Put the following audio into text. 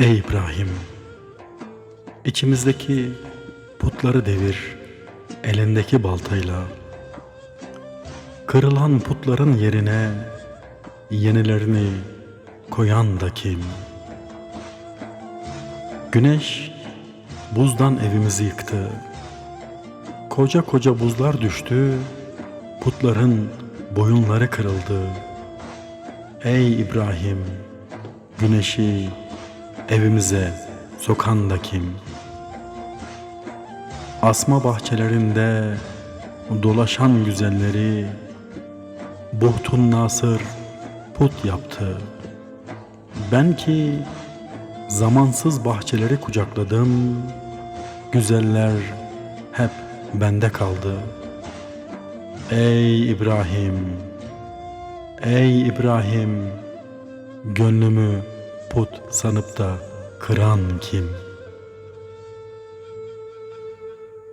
Ey İbrahim! İçimizdeki putları devir elindeki baltayla. Kırılan putların yerine yenilerini koyan da kim? Güneş buzdan evimizi yıktı. Koca koca buzlar düştü, putların boyunları kırıldı. Ey İbrahim, güneşi evimize sokan da kim? Asma bahçelerinde dolaşan güzelleri Buhtun Nasır put yaptı. Ben ki zamansız bahçeleri kucakladım, güzeller hep bende kaldı. Ey İbrahim, ey İbrahim, gönlümü put sanıp da kıran kim?''